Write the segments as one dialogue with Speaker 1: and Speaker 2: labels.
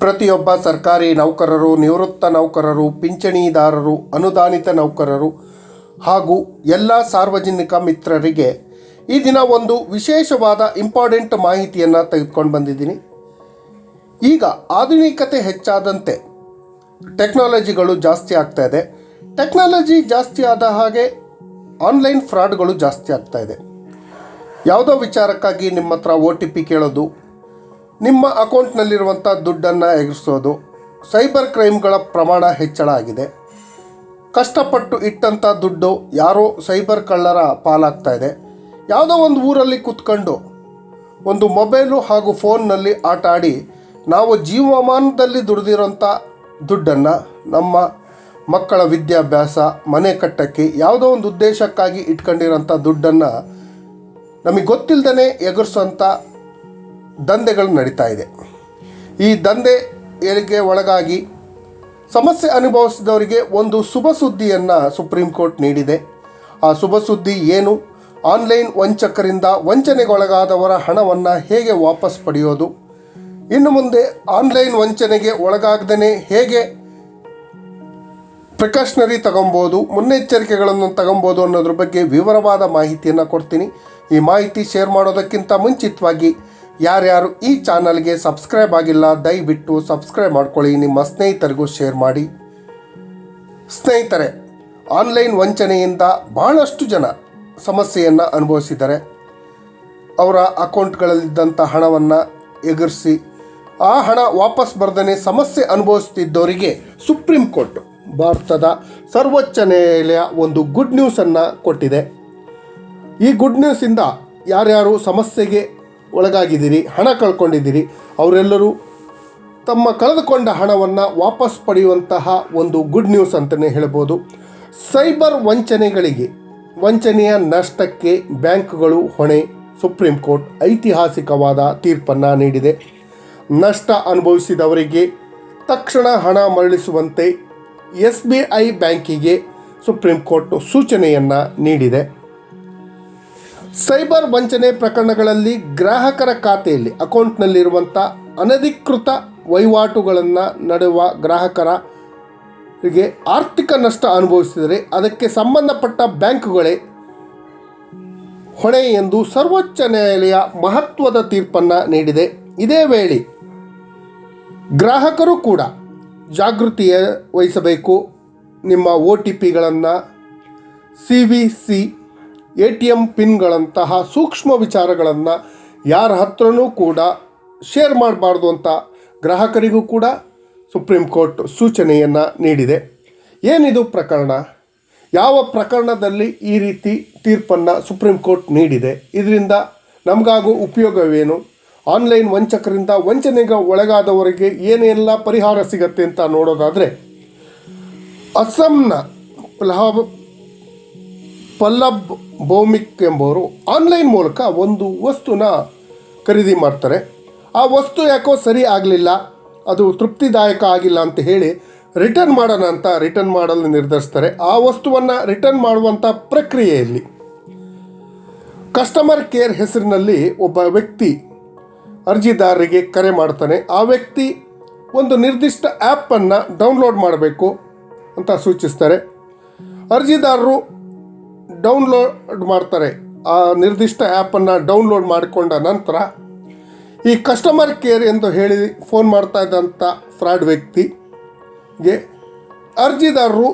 Speaker 1: ಪ್ರತಿಯೊಬ್ಬ ಸರ್ಕಾರಿ ನೌಕರರು, ನಿವೃತ್ತ ನೌಕರರು, ಪಿಂಚಣಿದಾರರು, ಅನುದಾನಿತ ನೌಕರರು ಹಾಗೂ ಎಲ್ಲ ಸಾರ್ವಜನಿಕ ಮಿತ್ರರಿಗೆ ಈ ದಿನ ಒಂದು ವಿಶೇಷವಾದ ಇಂಪಾರ್ಟೆಂಟ್ ಮಾಹಿತಿಯನ್ನು ತೆಗೆದುಕೊಂಡು ಬಂದಿದ್ದೀನಿ. ಈಗ ಆಧುನಿಕತೆ ಹೆಚ್ಚಾದಂತೆ ಟೆಕ್ನಾಲಜಿಗಳು ಜಾಸ್ತಿ ಆಗ್ತಾ ಇದೆ. ಟೆಕ್ನಾಲಜಿ ಜಾಸ್ತಿ ಆದ ಹಾಗೆ ಆನ್ಲೈನ್ ಫ್ರಾಡ್ಗಳು ಜಾಸ್ತಿ ಆಗ್ತಾ ಇದೆ. ಯಾವುದೋ ವಿಚಾರಕ್ಕಾಗಿ ನಿಮ್ಮ ಹತ್ರ ಒ ಟಿ ಪಿ ಕೇಳೋದು ನಿಮ್ಮ ಅಕೌಂಟ್ನಲ್ಲಿರುವಂಥ ದುಡ್ಡನ್ನು ಎಗರಿಸೋದು, ಸೈಬರ್ ಕ್ರೈಮ್ಗಳ ಪ್ರಮಾಣ ಹೆಚ್ಚಳ ಆಗಿದೆ. ಕಷ್ಟಪಟ್ಟು ಇಟ್ಟಂಥ ದುಡ್ಡು ಯಾರೋ ಸೈಬರ್ ಕಳ್ಳರ ಪಾಲಾಗ್ತಾ ಇದೆ. ಯಾವುದೋ ಒಂದು ಊರಲ್ಲಿ ಕೂತ್ಕೊಂಡು ಒಂದು ಮೊಬೈಲು ಹಾಗೂ ಫೋನ್ನಲ್ಲಿ ಆಟ ಆಡಿ ನಾವು ಜೀವಮಾನದಲ್ಲಿ ದುಡಿದಿರೋಂಥ ದುಡ್ಡನ್ನು ನಮ್ಮ ಮಕ್ಕಳ ವಿದ್ಯಾಭ್ಯಾಸ, ಮನೆ ಕಟ್ಟಕ್ಕೆ ಯಾವುದೋ ಒಂದು ಉದ್ದೇಶಕ್ಕಾಗಿ ಇಟ್ಕೊಂಡಿರೋಂಥ ದುಡ್ಡನ್ನು ನಮಗೆ ಗೊತ್ತಿಲ್ಲದೇ ಎಗರಿಸೋಂಥ ದಂಧೆಗಳು ನಡೀತಾ ಇದೆ. ಈ ದಂಧೆಗೆ ಒಳಗಾಗಿ ಸಮಸ್ಯೆ ಅನುಭವಿಸಿದವರಿಗೆ ಒಂದು ಶುಭ ಸುದ್ದಿಯನ್ನು ಸುಪ್ರೀಂ ಕೋರ್ಟ್ ನೀಡಿದೆ. ಆ ಶುಭ ಸುದ್ದಿ ಏನು? ಆನ್ಲೈನ್ ವಂಚಕರಿಂದ ವಂಚನೆಗೊಳಗಾದವರ ಹಣವನ್ನು ಹೇಗೆ ವಾಪಸ್ ಪಡೆಯೋದು? ಇನ್ನು ಮುಂದೆ ಆನ್ಲೈನ್ ವಂಚನೆಗೆ ಒಳಗಾಗದೇ ಹೇಗೆ ಪ್ರಿಕಾಷನರಿ ತಗೊಬೋದು, ಮುನ್ನೆಚ್ಚರಿಕೆಗಳನ್ನು ತಗೊಬೋದು ಅನ್ನೋದ್ರ ಬಗ್ಗೆ ವಿವರವಾದ ಮಾಹಿತಿಯನ್ನು ಕೊಡ್ತೀನಿ. ಈ ಮಾಹಿತಿ ಶೇರ್ ಮಾಡೋದಕ್ಕಿಂತ ಮುಂಚಿತವಾಗಿ ಯಾರ್ಯಾರು ಈ ಚಾನಲ್ಗೆ ಸಬ್ಸ್ಕ್ರೈಬ್ ಆಗಿಲ್ಲ, ದಯವಿಟ್ಟು ಸಬ್ಸ್ಕ್ರೈಬ್ ಮಾಡ್ಕೊಳ್ಳಿ. ನಿಮ್ಮ ಸ್ನೇಹಿತರಿಗೂ ಶೇರ್ ಮಾಡಿ. ಸ್ನೇಹಿತರೆ, ಆನ್ಲೈನ್ ವಂಚನೆಯಿಂದ ಬಹಳಷ್ಟು ಜನ ಸಮಸ್ಯೆಯನ್ನು ಅನುಭವಿಸಿದ್ದಾರೆ. ಅವರ ಅಕೌಂಟ್ಗಳಲ್ಲಿದ್ದಂಥ ಹಣವನ್ನು ಎಗರಿಸಿ, ಆ ಹಣ ವಾಪಸ್ ಬರದನೆ ಸಮಸ್ಯೆ ಅನುಭವಿಸ್ತಿದ್ದವರಿಗೆ ಸುಪ್ರೀಂ ಕೋರ್ಟ್, ಭಾರತದ ಸರ್ವೋಚ್ಚ ನ್ಯಾಯಾಲಯ ಒಂದು ಗುಡ್ ನ್ಯೂಸನ್ನು ಕೊಟ್ಟಿದೆ. ಈ ಗುಡ್ ನ್ಯೂಸಿಂದ ಯಾರ್ಯಾರು ಸಮಸ್ಯೆಗೆ ಒಳಗಾಗಿದ್ದೀರಿ, ಹಣ ಕಳ್ಕೊಂಡಿದ್ದೀರಿ, ಅವರೆಲ್ಲರೂ ತಮ್ಮ ಕಳೆದುಕೊಂಡ ಹಣವನ್ನು ವಾಪಸ್ ಪಡೆಯುವಂತಹ ಒಂದು ಗುಡ್ ನ್ಯೂಸ್ ಅಂತಲೇ ಹೇಳ್ಬೋದು. ಸೈಬರ್ ವಂಚನೆಗಳಿಗೆ, ವಂಚನೆಯ ನಷ್ಟಕ್ಕೆ ಬ್ಯಾಂಕ್ಗಳು ಹೊಣೆ ಸುಪ್ರೀಂ ಕೋರ್ಟ್ ಐತಿಹಾಸಿಕವಾದ ತೀರ್ಪನ್ನು ನೀಡಿದೆ. ನಷ್ಟ ಅನುಭವಿಸಿದವರಿಗೆ ತಕ್ಷಣ ಹಣ ಮರಳಿಸುವಂತೆ ಎಸ್ ಬಿ ಐ ಬ್ಯಾಂಕಿಗೆ ಸುಪ್ರೀಂ ಕೋರ್ಟ್ ಸೂಚನೆಯನ್ನು ನೀಡಿದೆ. ಸೈಬರ್ ವಂಚನೆ ಪ್ರಕರಣಗಳಲ್ಲಿ ಗ್ರಾಹಕರ ಖಾತೆಯಲ್ಲಿ ಅಕೌಂಟ್ನಲ್ಲಿರುವಂಥ ಅನಧಿಕೃತ ವಹಿವಾಟುಗಳನ್ನು ನಡೆಯುವ ಗ್ರಾಹಕರಿಗೆ ಆರ್ಥಿಕ ನಷ್ಟ ಅನುಭವಿಸಿದರೆ ಅದಕ್ಕೆ ಸಂಬಂಧಪಟ್ಟ ಬ್ಯಾಂಕುಗಳೇ ಹೊಣೆ ಎಂದು ಸರ್ವೋಚ್ಚ ನ್ಯಾಯಾಲಯ ಮಹತ್ವದ ತೀರ್ಪನ್ನು ನೀಡಿದೆ. ಇದೇ ವೇಳೆ ಗ್ರಾಹಕರು ಕೂಡ ಜಾಗೃತಿಯ ವಹಿಸಬೇಕು. ನಿಮ್ಮ O T ಪಿಗಳನ್ನು C V C A T M ಪಿನ್ಗಳಂತಹ ಸೂಕ್ಷ್ಮ ವಿಚಾರಗಳನ್ನು ಯಾರ ಹತ್ರನೂ ಕೂಡ ಶೇರ್ ಮಾಡಬಾರ್ದು ಅಂತ ಗ್ರಾಹಕರಿಗೂ ಕೂಡ ಸುಪ್ರೀಂ ಕೋರ್ಟ್ ಸೂಚನೆಯನ್ನು ನೀಡಿದೆ. ಏನಿದು ಪ್ರಕರಣ? ಯಾವ ಪ್ರಕರಣದಲ್ಲಿ ಈ ರೀತಿ ತೀರ್ಪನ್ನು ಸುಪ್ರೀಂ ಕೋರ್ಟ್ ನೀಡಿದೆ? ಇದರಿಂದ ನಮಗಾಗೋ ಉಪಯೋಗವೇನು? ಆನ್ಲೈನ್ ವಂಚಕರಿಂದ ವಂಚನೆಗೆ ಒಳಗಾದವರಿಗೆ ಏನೆಲ್ಲ ಪರಿಹಾರ ಸಿಗತ್ತೆ ಅಂತ ನೋಡೋದಾದರೆ, ಅಸ್ಸಾಂನ ಪ್ಲಹಾಬ್ ಪಲ್ಲಬ್ ಬೌಮಿಕ್ ಎಂಬವರು ಆನ್ಲೈನ್ ಮೂಲಕ ಒಂದು ವಸ್ತುನ ಖರೀದಿ ಮಾಡ್ತಾರೆ. ಆ ವಸ್ತು ಯಾಕೋ ಸರಿ ಆಗಲಿಲ್ಲ, ಅದು ತೃಪ್ತಿದಾಯಕ ಆಗಿಲ್ಲ ಅಂತ ಹೇಳಿ ರಿಟರ್ನ್ ಮಾಡೋಣ ಅಂತ ರಿಟರ್ನ್ ಮಾಡಲು ನಿರ್ಧರಿಸ್ತಾರೆ. ಆ ವಸ್ತುವನ್ನು ರಿಟರ್ನ್ ಮಾಡುವಂಥ ಪ್ರಕ್ರಿಯೆಯಲ್ಲಿ ಕಸ್ಟಮರ್ ಕೇರ್ ಹೆಸರಿನಲ್ಲಿ ಒಬ್ಬ ವ್ಯಕ್ತಿ ಅರ್ಜಿದಾರರಿಗೆ ಕರೆ ಮಾಡ್ತಾನೆ. ಆ ವ್ಯಕ್ತಿ ಒಂದು ನಿರ್ದಿಷ್ಟ ಆ್ಯಪನ್ನು ಡೌನ್ಲೋಡ್ ಮಾಡಬೇಕು ಅಂತ ಸೂಚಿಸ್ತಾರೆ. ಅರ್ಜಿದಾರರು ಡೌನ್ಲೋಡ್ ಮಾಡ್ತಾರೆ. ಆ ನಿರ್ದಿಷ್ಟ ಆ್ಯಪನ್ನು ಡೌನ್ಲೋಡ್ ಮಾಡಿಕೊಂಡ ನಂತರ ಈ ಕಸ್ಟಮರ್ ಕೇರ್ ಎಂದು ಹೇಳಿ ಫೋನ್ ಮಾಡ್ತಾ ಇದ್ದಂಥ ಫ್ರಾಡ್ ವ್ಯಕ್ತಿಗೆ ಅರ್ಜಿದಾರರು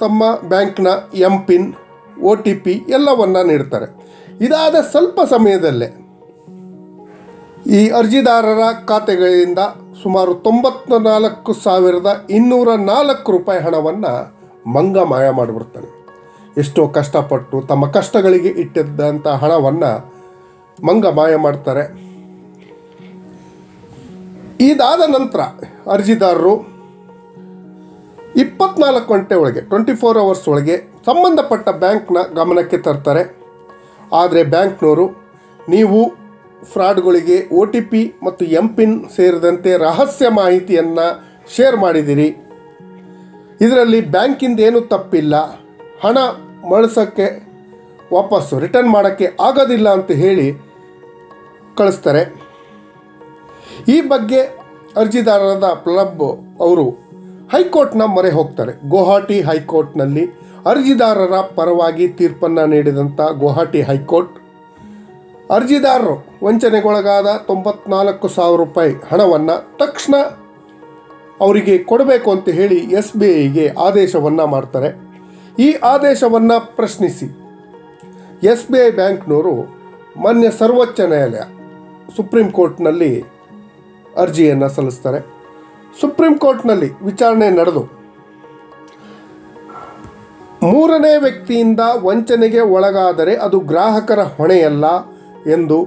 Speaker 1: ತಮ್ಮ ಬ್ಯಾಂಕ್ನ M PIN O T P ಎಲ್ಲವನ್ನು ನೀಡ್ತಾರೆ. ಇದಾದ ಸ್ವಲ್ಪ ಸಮಯದಲ್ಲೇ ಈ ಅರ್ಜಿದಾರರ ಖಾತೆಗಳಿಂದ ಸುಮಾರು ತೊಂಬತ್ತ ನಾಲ್ಕು ಸಾವಿರದ ಇನ್ನೂರ ನಾಲ್ಕು ರೂಪಾಯಿ ಹಣವನ್ನು ಮಂಗ ಮಾಯ ಮಾಡಿಬಿಡ್ತಾನೆ ಎಷ್ಟೋ ಕಷ್ಟಪಟ್ಟು ತಮ್ಮ ಕಷ್ಟಗಳಿಗೆ ಇಟ್ಟಿದ್ದಂಥ ಹಣವನ್ನು ಮಂಗ ಮಾಯ ಮಾಡ್ತಾರೆ. ಇದಾದ ನಂತರ ಅರ್ಜಿದಾರರು ಇಪ್ಪತ್ನಾಲ್ಕು ಗಂಟೆ ಒಳಗೆ ಟ್ವೆಂಟಿ ಫೋರ್ ಅವರ್ಸ್ ಒಳಗೆ ಸಂಬಂಧಪಟ್ಟ ಬ್ಯಾಂಕ್ನ ಗಮನಕ್ಕೆ ತರ್ತಾರೆ. ಆದರೆ ಬ್ಯಾಂಕ್ನವರು ನೀವು ಫ್ರಾಡ್ಗಳಿಗೆ ಒ ಟಿ ಪಿ ಮತ್ತು ಎಂ ಪಿನ್ ಸೇರಿದಂತೆ ರಹಸ್ಯ ಮಾಹಿತಿಯನ್ನು ಶೇರ್ ಮಾಡಿದ್ದೀರಿ. ಇದರಲ್ಲಿ ಬ್ಯಾಂಕಿಂದ ಏನೂ ತಪ್ಪಿಲ್ಲ. ಹಣ ಬಳಸೋಕ್ಕೆ ವಾಪಸ್ಸು ರಿಟರ್ನ್ ಮಾಡೋಕ್ಕೆ ಆಗೋದಿಲ್ಲ ಅಂತ ಹೇಳಿ ಕಳಿಸ್ತಾರೆ. ಈ ಬಗ್ಗೆ ಅರ್ಜಿದಾರರಾದ ಪ್ರಲಬ್ ಅವರು ಹೈಕೋರ್ಟ್ನ ಮೊರೆ ಹೋಗ್ತಾರೆ. ಗುವಾಹಟಿ ಹೈಕೋರ್ಟ್ನಲ್ಲಿ ಅರ್ಜಿದಾರರ ಪರವಾಗಿ ತೀರ್ಪನ್ನು ನೀಡಿದಂಥ ಗುವಾಹಟಿ ಹೈಕೋರ್ಟ್, ಅರ್ಜಿದಾರರು ವಂಚನೆಗೊಳಗಾದ ತೊಂಬತ್ನಾಲ್ಕು ಸಾವಿರ ರೂಪಾಯಿ ಹಣವನ್ನು ತಕ್ಷಣ ಅವರಿಗೆ ಕೊಡಬೇಕು ಅಂತ ಹೇಳಿ ಎಸ್ ಬಿ ಐಗೆ ಆದೇಶವನ್ನು ಮಾಡ್ತಾರೆ. ಈ ಆದೇಶವನ್ನು ಪ್ರಶ್ನಿಸಿ. ಎಸ್ ಬಿ ಐ ಬ್ಯಾಂಕ್ನವರು ಮಾನ್ಯ ಸರ್ವೋಚ್ಚ ನ್ಯಾಯಾಲಯ ಸುಪ್ರೀಂ ಕೋರ್ಟ್ನಲ್ಲಿ ಅರ್ಜಿಯನ್ನು ಸಲ್ಲಿಸ್ತಾರೆ. ಸುಪ್ರೀಂ ಕೋರ್ಟ್ನಲ್ಲಿ ವಿಚಾರಣೆ ನಡೆದು ಮೂರನೇ ವ್ಯಕ್ತಿಯಿಂದ ವಂಚನೆಗೆ ಒಳಗಾದರೆ ಅದು ಗ್ರಾಹಕರ ಹೊಣೆಯಲ್ಲ ಎಂದು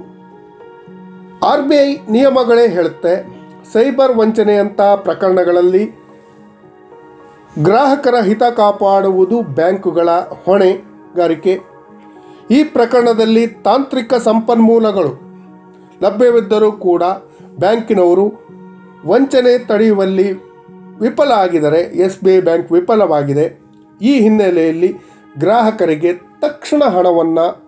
Speaker 1: ಆರ್ ಬಿ ಐ ನಿಯಮಗಳೇ ಹೇಳುತ್ತೆ. ಸೈಬರ್ ವಂಚನೆಯಂಥ ಪ್ರಕರಣಗಳಲ್ಲಿ ಗ್ರಾಹಕರ ಹಿತ ಕಾಪಾಡುವುದು ಬ್ಯಾಂಕುಗಳ ಹೊಣೆಗಾರಿಕೆ. ಈ ಪ್ರಕರಣದಲ್ಲಿ ತಾಂತ್ರಿಕ ಸಂಪನ್ಮೂಲಗಳು ಲಭ್ಯವಿದ್ದರೂ ಕೂಡ ಬ್ಯಾಂಕಿನವರು ವಂಚನೆ ತಡೆಯುವಲ್ಲಿ ವಿಫಲ ಆಗಿದರೆ, ಎಸ್ ಬಿ ಐ ಬ್ಯಾಂಕ್ ವಿಫಲವಾಗಿದೆ. ಈ ಹಿನ್ನೆಲೆಯಲ್ಲಿ ಗ್ರಾಹಕರಿಗೆ ತಕ್ಷಣ ಹಣವನ್ನು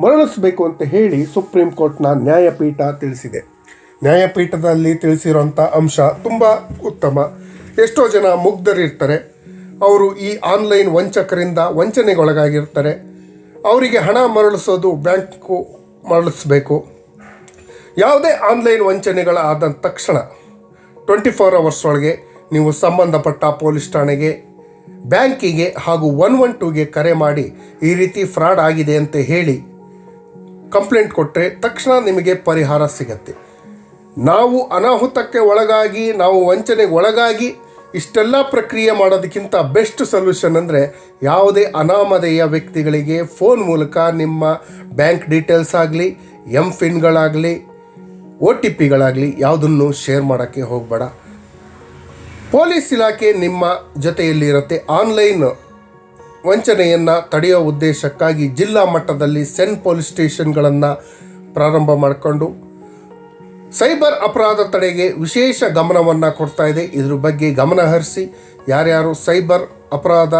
Speaker 1: ಮರಳಿಸಬೇಕು ಅಂತ ಹೇಳಿ ಸುಪ್ರೀಂ ಕೋರ್ಟ್ನ ನ್ಯಾಯಪೀಠ ತಿಳಿಸಿದೆ. ನ್ಯಾಯಪೀಠದಲ್ಲಿ ತಿಳಿಸಿರುವಂಥ ಅಂಶ ತುಂಬ ಉತ್ತಮ. ಎಷ್ಟೋ ಜನ ಮುಗ್ಧರಿರ್ತಾರೆ. ಅವರು ಈ ಆನ್ಲೈನ್ ವಂಚಕರಿಂದ ವಂಚನೆಗೊಳಗಾಗಿರ್ತಾರೆ. ಅವರಿಗೆ ಹಣ ಮರಳಿಸೋದು ಬ್ಯಾಂಕು ಮರಳಿಸ್ಬೇಕು. ಯಾವುದೇ ಆನ್ಲೈನ್ ವಂಚನೆಗಳಾದ ತಕ್ಷಣ ಟ್ವೆಂಟಿ ಫೋರ್ ಅವರ್ಸ್ ಒಳಗೆ ನೀವು ಸಂಬಂಧಪಟ್ಟ ಪೊಲೀಸ್ ಠಾಣೆಗೆ, ಬ್ಯಾಂಕಿಗೆ ಹಾಗೂ ಒನ್ ಒನ್ ಟೂಗೆ ಕರೆ ಮಾಡಿ ಈ ರೀತಿ ಫ್ರಾಡ್ ಆಗಿದೆ ಅಂತ ಹೇಳಿ ಕಂಪ್ಲೇಂಟ್ ಕೊಟ್ಟರೆ ತಕ್ಷಣ ನಿಮಗೆ ಪರಿಹಾರ ಸಿಗತ್ತೆ. ನಾವು ಅನಾಹುತಕ್ಕೆ ಒಳಗಾಗಿ, ನಾವು ವಂಚನೆಗೆ ಒಳಗಾಗಿ ಇಷ್ಟೆಲ್ಲ ಪ್ರಕ್ರಿಯೆ ಮಾಡೋದಕ್ಕಿಂತ ಬೆಸ್ಟ್ ಸೊಲ್ಯೂಷನ್ ಅಂದರೆ ಯಾವುದೇ ಅನಾಮಧೇಯ ವ್ಯಕ್ತಿಗಳಿಗೆ ಫೋನ್ ಮೂಲಕ ನಿಮ್ಮ ಬ್ಯಾಂಕ್ ಡೀಟೇಲ್ಸ್ ಆಗಲಿ ಎಂ ಪಿನ್ಗಳಾಗಲಿ ಓ ಟಿ ಪಿಗಳಾಗಲಿ ಯಾವುದನ್ನು ಶೇರ್ ಮಾಡೋಕ್ಕೆ ಹೋಗಬೇಡ. ಪೊಲೀಸ್ ಇಲಾಖೆ ನಿಮ್ಮ ಜೊತೆಯಲ್ಲಿ ಇರುತ್ತೆ ಆನ್ಲೈನ್ ವಂಚನೆಯನ್ನು ತಡೆಯೋ ಉದ್ದೇಶಕ್ಕಾಗಿ ಜಿಲ್ಲಾ ಮಟ್ಟದಲ್ಲಿ ಸೆನ್ ಪೊಲೀಸ್ ಸ್ಟೇಷನ್ಗಳನ್ನು ಪ್ರಾರಂಭ ಮಾಡಿಕೊಂಡು ಸೈಬರ್ ಅಪರಾಧ ತಡೆಗೆ ವಿಶೇಷ ಗಮನವನ್ನು ಕೊಡ್ತಾ ಇದೆ. ಇದ್ರ ಬಗ್ಗೆ ಗಮನ ಹರಿಸಿ ಯಾರ್ಯಾರು ಸೈಬರ್ ಅಪರಾಧ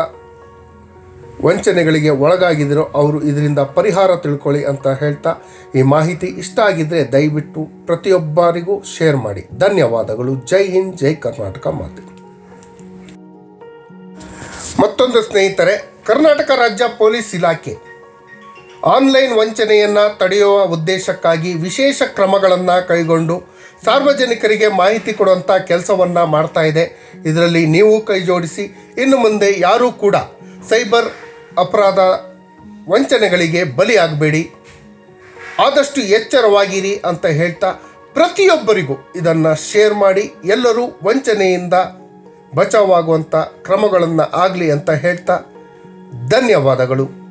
Speaker 1: ವಂಚನೆಗಳಿಗೆ ಒಳಗಾಗಿದ್ದರೋ ಅವರು ಇದರಿಂದ ಪರಿಹಾರ ತಿಳ್ಕೊಳ್ಳಿ ಅಂತ ಹೇಳ್ತಾ ಈ ಮಾಹಿತಿ ಇಷ್ಟ ಆಗಿದ್ದರೆ ದಯವಿಟ್ಟು ಪ್ರತಿಯೊಬ್ಬರಿಗೂ ಶೇರ್ ಮಾಡಿ. ಧನ್ಯವಾದಗಳು. ಜೈ ಹಿಂದ್, ಜೈ ಕರ್ನಾಟಕ ಮಾತೆ. ಮತ್ತೊಂದು ಸ್ನೇಹಿತರೆ, ಕರ್ನಾಟಕ ರಾಜ್ಯ ಪೊಲೀಸ್ ಇಲಾಖೆ ಆನ್ಲೈನ್ ವಂಚನೆಯನ್ನು ತಡೆಯುವ ಉದ್ದೇಶಕ್ಕಾಗಿ ವಿಶೇಷ ಕ್ರಮಗಳನ್ನು ಕೈಗೊಂಡು ಸಾರ್ವಜನಿಕರಿಗೆ ಮಾಹಿತಿ ಕೊಡುವಂಥ ಕೆಲಸವನ್ನು ಮಾಡ್ತಾ ಇದೆ. ಇದರಲ್ಲಿ ನೀವು ಕೈ ಜೋಡಿಸಿ, ಇನ್ನು ಮುಂದೆ ಯಾರೂ ಕೂಡ ಸೈಬರ್ ಅಪರಾಧ ವಂಚನೆಗಳಿಗೆ ಬಲಿಯಾಗಬೇಡಿ. ಆದಷ್ಟು ಎಚ್ಚರವಾಗಿರಿ ಅಂತ ಹೇಳ್ತಾ ಪ್ರತಿಯೊಬ್ಬರಿಗೂ ಇದನ್ನು ಶೇರ್ ಮಾಡಿ, ಎಲ್ಲರೂ ವಂಚನೆಯಿಂದ ಬಚಾವಾಗುವಂಥ ಕ್ರಮಗಳನ್ನು ಆಗಲಿ ಅಂತ ಹೇಳ್ತಾ ಧನ್ಯವಾದಗಳು.